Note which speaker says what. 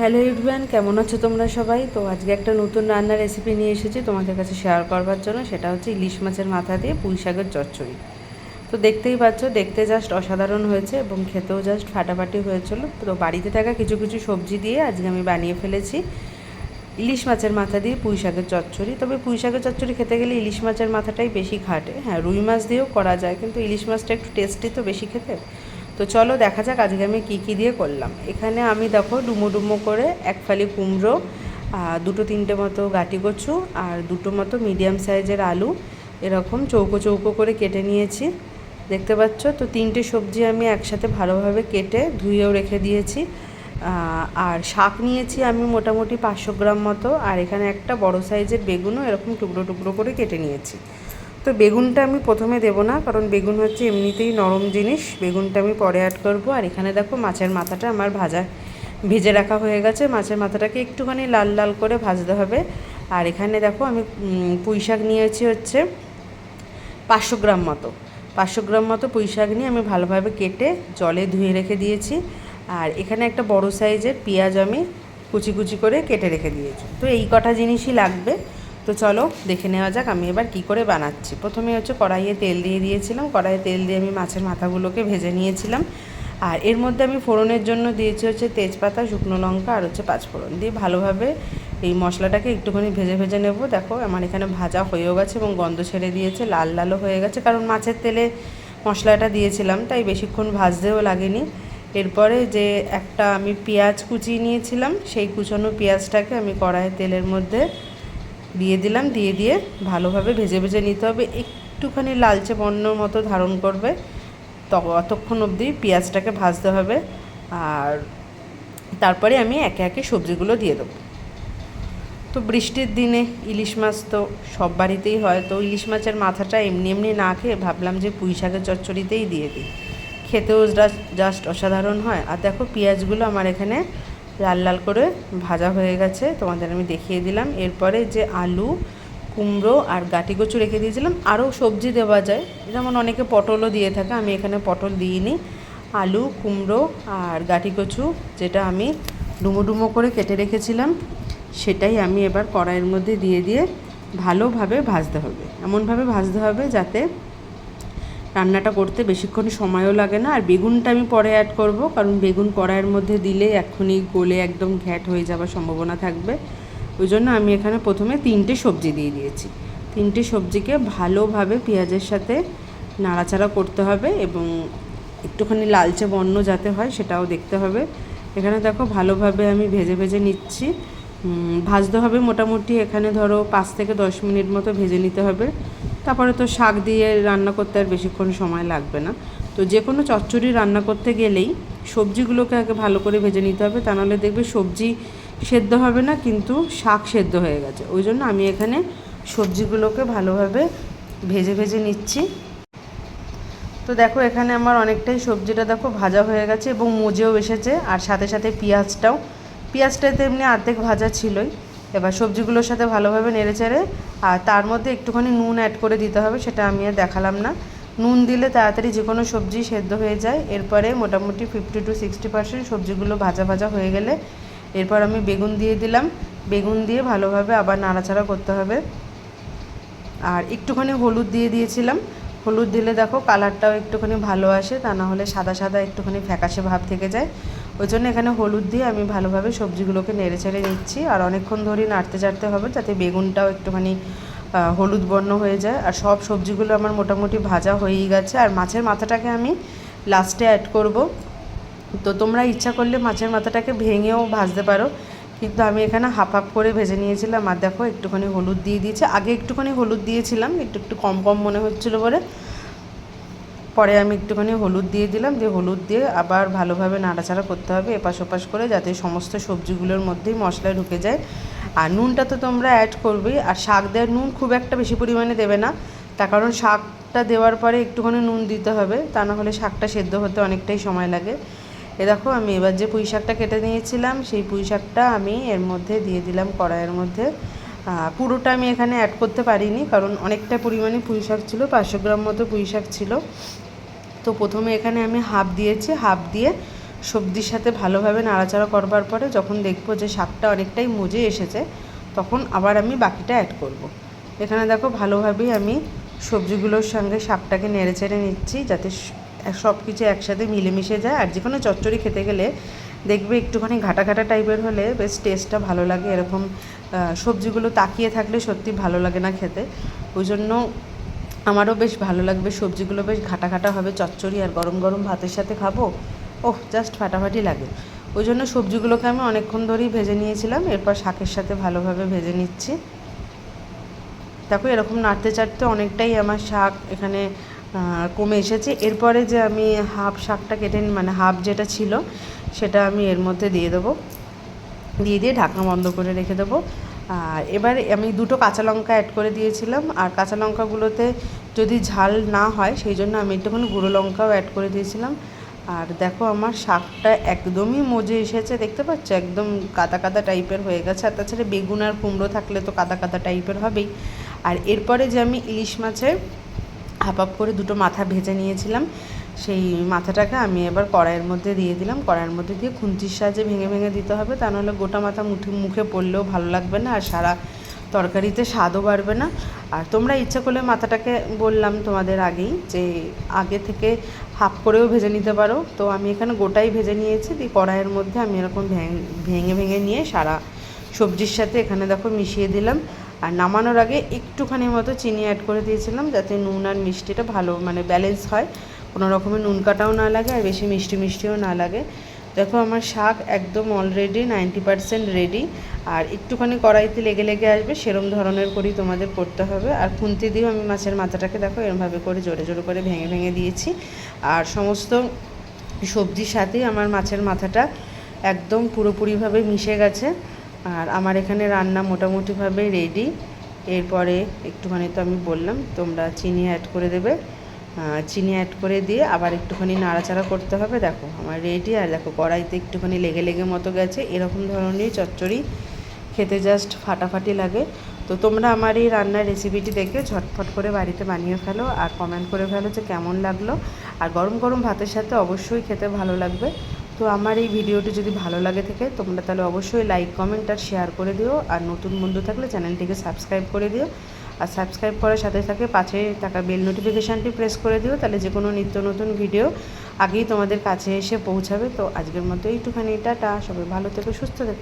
Speaker 1: Hello everyone কেমন আছো তোমরা সবাই? তো আজকে একটা নতুন রান্নার রেসিপি নিয়ে এসেছি তোমাদের কাছে শেয়ার করবার জন্য, সেটা হচ্ছে ইলিশ মাছের মাথা দিয়ে পুঁই শাকের চচ্চড়ি। তো দেখতেই পাচ্ছ, দেখতে জাস্ট অসাধারণ হয়েছে এবং খেতেও জাস্ট ফাটাফাটি হয়েছিল। তো বাড়িতে থাকা কিছু কিছু সবজি দিয়ে আজকে আমি বানিয়ে ফেলেছি ইলিশ মাছের মাথা দিয়ে পুঁই শাকের চচ্চড়ি। তবে পুঁই শাকের চচ্চড়ি খেতে গেলে ইলিশ মাছের মাথাটাই বেশি খাটে। হ্যাঁ রুই মাছ দিয়েও করা যায়, কিন্তু ইলিশ মাছটা একটু টেস্টি তো বেশি খেতে। তো চলো দেখা যাক আজকে আমি কী কী দিয়ে করলাম। এখানে আমি দেখো ডুমো ডুমো করে এক ফালি কুমড়ো দুটো তিনটে মতো গাটি কচু আর দুটো মতো মিডিয়াম সাইজের আলু, এরকম চৌকো চৌকো করে কেটে নিয়েছি। দেখতে পাচ্ছ? তো তিনটে সবজি আমি একসাথে ভালোভাবে কেটে ধুয়েও রেখে দিয়েছি। আর শাক নিয়েছি আমি মোটামুটি পাঁচশো গ্রাম মতো, আর এখানে একটা বড় সাইজের বেগুনও এরকম টুকরো টুকরো করে কেটে নিয়েছি। তো বেগুনটা আমি প্রথমে দেবো না, কারণ বেগুন হচ্ছে এমনিতেই নরম জিনিস। বেগুনটা আমি পরে অ্যাড করব। আর এখানে দেখো মাছের মাথাটা আমার ভাজা, ভেজে রাখা হয়ে গেছে। মাছের মাথাটাকে একটুখানি লাল লাল করে ভাজতে হবে। আর এখানে দেখো আমি পুঁই শাক নিয়েছি হচ্ছে পাঁচশো গ্রাম মতো। পাঁচশো গ্রাম মতো পুঁই শাক নিয়ে আমি ভালোভাবে কেটে জলে ধুয়ে রেখে দিয়েছি। আর এখানে একটা বড় সাইজের পেঁয়াজ আমি কুচি কুচি করে কেটে রেখে দিয়েছি। তো এই কটা জিনিসই লাগবে। তো চলো দেখে নেওয়া যাক, আমি এবার কি করে বানাচ্ছি। প্রথমে হচ্ছে কড়াইয়ে তেল দিয়ে দিয়েছিলাম, কড়াইয়ে তেল দিয়ে আমি মাছের মাথাগুলোকে ভেজে নিয়েছিলাম। আর এর মধ্যে আমি ফোড়নের জন্য দিয়েছি হচ্ছে তেজপাতা, শুকনো লঙ্কা আর হচ্ছে পাঁচফোড়ন। দিয়ে ভালোভাবে এই মশলাটাকে একটুখানি ভেজে ভেজে নেব। দেখো আমার এখানে ভাজা হয়েও গেছে এবং গন্ধ ছেড়ে দিয়েছে, লাল লালও হয়ে গেছে। কারণ মাছের তেলে মশলাটা দিয়েছিলাম, তাই বেশিক্ষণ ভাজতেও লাগেনি। এরপরে যে একটা আমি পেঁয়াজ কুচিয়ে নিয়েছিলাম, সেই কুচানো পেঁয়াজটাকে আমি কড়াইয়ের তেলের মধ্যে দিয়ে দিলাম, দিয়ে দিয়ে ভালোভাবে ভেজে ভেজে নিতে হবে। একটুখানি লালচে বর্ণর মতো ধারণ করবে। ততক্ষণ অবধি পেঁয়াজটাকে ভাজতে হবে। আর তারপরে আমি একে একে সবজিগুলো দিয়ে দেবো। তো বৃষ্টির দিনে ইলিশ মাছ তো সব বাড়িতেই হয়। তো ইলিশ মাছের মাথাটা এমনি এমনি না খেয়ে ভাবলাম যে পুঁই শাকের চচ্চড়িতেই দিয়ে দিই। খেতেও জাস্ট অসাধারণ হয়। আর দেখো, পেঁয়াজগুলো আমার এখানে লাল লাল করে ভাজা হয়ে গেছে, তোমাদের আমি দেখিয়ে দিলাম। এরপরে যে আলু, কুমড়ো আর গাটি কচু রেখে দিয়েছিলাম, আরও সবজি দেওয়া যায়। যেমন অনেকে পটলও দিয়ে থাকে, আমি এখানে পটল দিইনি। আলু, কুমড়ো আর গাটি কচু যেটা আমি ডুমো ডুমো করে কেটে রেখেছিলাম, সেটাই আমি এবার কড়াইয়ের মধ্যে দিয়ে দিয়ে ভালোভাবে ভাজতে হবে। এমনভাবে ভাজতে হবে যাতে রান্নাটা করতে বেশিক্ষণ সময়ও লাগে না। আর বেগুনটা আমি পরে অ্যাড করব, কারণ বেগুন কড়াইয়ের মধ্যে দিলে এক্ষুনি গলে একদম ঘ্যাট হয়ে যাওয়ার সম্ভাবনা থাকবে। ওই জন্য আমি এখানে প্রথমে তিনটে সবজি দিয়ে দিয়েছি। তিনটে সবজিকে ভালোভাবে পেঁয়াজের সাথে নাড়াচাড়া করতে হবে এবং একটুখানি লালচে বর্ণ যাতে হয় সেটাও দেখতে হবে। এখানে দেখো ভালোভাবে আমি ভেজে ভেজে নিচ্ছি। ভাজতে হবে মোটামুটি এখানে ধরো পাঁচ থেকে দশ মিনিট মতো ভেজে নিতে হবে। তারপরে তো শাক দিয়ে রান্না করতে আর বেশিক্ষণ সময় লাগবে না। তো যে কোনো চচ্চড়ি রান্না করতে গেলেই সবজিগুলোকে আগে ভালো করে ভেজে নিতে হবে। তা নাহলে দেখবে সবজি সেদ্ধ হবে না, কিন্তু শাক সেদ্ধ হয়ে গেছে। ওই জন্য আমি এখানে সবজিগুলোকে ভালোভাবে ভেজে ভেজে নিচ্ছি। তো দেখো এখানে আমার অনেকটাই সবজিটা দেখো ভাজা হয়ে গেছে এবং মজেও এসেছে। আর সাথে সাথে পেঁয়াজটাও। পেঁয়াজটা তো এমনি অর্ধেক ভাজা ছিলই। এবার সবজিগুলোর সাথে ভালোভাবে নেড়েচেড়ে আর তার মধ্যে একটুখানি নুন অ্যাড করে দিতে হবে, সেটা আমি আর দেখালাম না। নুন দিলে তাড়াতাড়ি যে কোনো সবজি সেদ্ধ হয়ে যায়। এরপরে মোটামুটি ফিফটি টু সিক্সটি পার্সেন্ট সবজিগুলো ভাজা ভাজা হয়ে গেলে, এরপর আমি বেগুন দিয়ে দিলাম। বেগুন দিয়ে ভালোভাবে আবার নাড়াচাড়া করতে হবে। আর একটুখানি হলুদ দিয়ে দিয়েছিলাম। হলুদ দিলে দেখো কালারটাও একটুখানি ভালো আসে, তা না হলে সাদা সাদা একটুখানি ফ্যাকাশে ভাব থেকে যায়। ওই জন্য এখানে হলুদ দিয়ে আমি ভালোভাবে সবজিগুলোকে নেড়ে চেড়ে নিচ্ছি। আর অনেকক্ষণ ধরেই নাড়তে চাড়তে হবে যাতে বেগুনটাও একটুখানি হলুদ বর্ণ হয়ে যায়। আর সব সবজিগুলো আমার মোটামুটি ভাজা হয়েই গেছে। আর মাছের মাথাটাকে আমি লাস্টে অ্যাড করব। তো তোমরা ইচ্ছা করলে মাছের মাথাটাকে ভেঙেও ভাজতে পারো। কিন্তু আমি এখানে হাফ হাফ করে ভেজে নিয়েছিলাম। আর দেখো একটুখানি হলুদ দিয়ে দিয়েছি। আগে একটুখানি হলুদ দিয়েছিলাম। একটু একটু কম কম মনে হচ্ছিল বলে। পরে আমি একটুখানি হলুদ দিয়ে দিলাম, দিয়ে হলুদ দিয়ে আবার ভালোভাবে নাড়াচাড়া করতে হবে, এপাশ ওপাশ করে যাতে সমস্ত সবজিগুলোর মধ্যেই মশলা ঢুকে যায়। আর নুনটা তো তোমরা অ্যাড করবেই, আর শাক দেওয়ার নুন খুব একটা বেশি পরিমাণে দেবে না। তার কারণ শাকটা দেওয়ার পরে একটুখানি নুন দিতে হবে, তা না হলে শাকটা সেদ্ধ হতে অনেকটাই সময় লাগে। এ দেখো, আমি এবার যে পুঁই শাকটা কেটে নিয়েছিলাম, সেই পুঁই শাকটা আমি এর মধ্যে দিয়ে দিলাম কড়াইয়ের মধ্যে। পুরোটা আমি এখানে অ্যাড করতে পারিনি, কারণ অনেকটা পরিমাণে পুঁই শাক ছিল, পাঁচশো গ্রাম মতো পুঁই শাক ছিল। তো প্রথমে এখানে আমি হাফ দিয়েছি, হাফ দিয়ে সবজির সাথে ভালোভাবে নাড়াচাড়া করবার পরে যখন দেখব যে শাকটা অনেকটাই মজে এসেছে, তখন আবার আমি বাকিটা অ্যাড করব। এখানে দেখো ভালোভাবেই আমি সবজিগুলোর সঙ্গে শাকটাকে নেড়ে চেড়ে নিচ্ছি যাতে সব কিছু একসাথে মিলেমিশে যায়। আর যে কোনো চচ্চড়ি খেতে গেলে দেখবে একটুখানি ঘাটা ঘাটা টাইপের হলে বেশ টেস্টটা ভালো লাগে। এরকম সবজিগুলো তাকিয়ে থাকলে সত্যি ভালো লাগে না খেতে। ওই জন্য আমারও বেশ ভালো লাগবে। সবজিগুলো বেশ ঘাটা ঘাটা হবে, চচ্চড়ি আর গরম গরম ভাতের সাথে খাব। ওহ জাস্ট ফাটাফাটি লাগে। ওই জন্য সবজিগুলোকে আমি অনেকক্ষণ ধরেই ভেজে নিয়েছিলাম, এরপর শাকের সাথে ভালোভাবে ভেজে নিচ্ছি। দেখো, এরকম নাড়তে চাড়তে অনেকটাই আমার শাক এখানে কমে এসেছে। এরপরে যে আমি হাফ শাকটা কেটে মানে হাফ যেটা ছিল, সেটা আমি এর মধ্যে দিয়ে দেবো। দিয়ে দিয়ে ঢাকনা বন্ধ করে রেখে দেবো। আর এবার আমি দুটো কাঁচা লঙ্কা অ্যাড করে দিয়েছিলাম। আর কাঁচা লঙ্কাগুলোতে যদি ঝাল না হয়, সেই জন্য আমি একটুখানি গুঁড়ো লঙ্কাও অ্যাড করে দিয়েছিলাম। আর দেখো আমার শাকটা একদমই মজে এসেছে, দেখতে পাচ্ছ? একদম কাদা কাদা টাইপের হয়ে গেছে। আর তাছাড়া বেগুন আর কুমড়ো থাকলে তো কাদা কাদা টাইপের হবেই। আর এরপরে যে আমি ইলিশ হাফ হাফ করে দুটো মাথা ভেজে নিয়েছিলাম সেই মাথাটাকে আমি এবার কড়াইয়ের মধ্যে দিয়ে দিলাম। কড়াইয়ের মধ্যে দিয়ে খুন্তির সাহায্যে ভেঙে ভেঙে দিতে হবে। তা নাহলে গোটা মাথা মুঠে মুখে পড়লেও ভালো লাগবে না আর সারা তরকারিতে স্বাদও বাড়বে না। আর তোমরা ইচ্ছা করলে মাথাটাকে বললাম তোমাদের আগেই যে আগে থেকে হাফ করেও ভেজে নিতে পারো। তো আমি এখানে গোটাই ভেজে নিয়েছি। দিয়ে কড়াইয়ের মধ্যে আমি এরকম ভেঙে ভেঙে নিয়ে সারা সবজির সাথে এখানে দেখো মিশিয়ে দিলাম। আর নামানোর আগে একটুখানি মতো চিনি অ্যাড করে দিয়েছিলাম যাতে নুন আর মিষ্টিটা ভালো মানে ব্যালেন্স হয়। কোনো রকমের নুন কাটাও না লাগে আর বেশি মিষ্টি মিষ্টিও না লাগে। দেখো আমার শাক একদম অলরেডি নাইনটি পারসেন্ট রেডি আর একটুখানি কড়াইতে লেগে লেগে আসবে সেরম ধরনের করেই তোমাদের করতে হবে। আর খুন্তি দিয়েও আমি মাছের মাথাটাকে দেখো এরমভাবে করে জোরে জোরে করে ভেঙে ভেঙে দিয়েছি। আর সমস্ত সবজির সাথেই আমার মাছের মাথাটা একদম পুরোপুরিভাবে মিশে গেছে। আর আমার এখানে রান্না মোটামুটিভাবে রেডি এরপরে একটুখানি তো আমি বললাম, তোমরা চিনি অ্যাড করে দেবে। চিনি অ্যাড করে দিয়ে আবার একটুখানি নাড়াচাড়া করতে হবে। দেখো, আমার রেডি আর দেখো, কড়াইতে একটুখানি লেগে লেগে মতো গেছে। এরকম ধরনের চচ্চড়ি খেতে জাস্ট ফাটাফাটি লাগে। তো তোমরা আমার এই রান্নার রেসিপিটি দেখে ঝটফট করে বাড়িতে বানিয়ে ফেলো আর কমেন্ট করে ফেলো যে কেমন লাগল। আর গরম গরম ভাতের সাথে অবশ্যই খেতে ভালো লাগবে। তো আমার এই ভিডিওটি যদি ভালো লাগে থেকে, তোমরা তাহলে অবশ্যই লাইক কমেন্ট আর শেয়ার করে দিও। আর নতুন বন্ধু থাকলে চ্যানেলটিকে সাবস্ক্রাইব করে দিও। আর সাবস্ক্রাইব করার সাথে সাথে পাশে থাকা বেল নোটিফিকেশানটি প্রেস করে দিও, তাহলে যে কোনো নিত্য নতুন ভিডিও আগেই তোমাদের কাছে এসে পৌঁছাবে। তো আজকের মতো এইটুখানি, টাটা, সবাই ভালো থেকো, সুস্থ থেকো।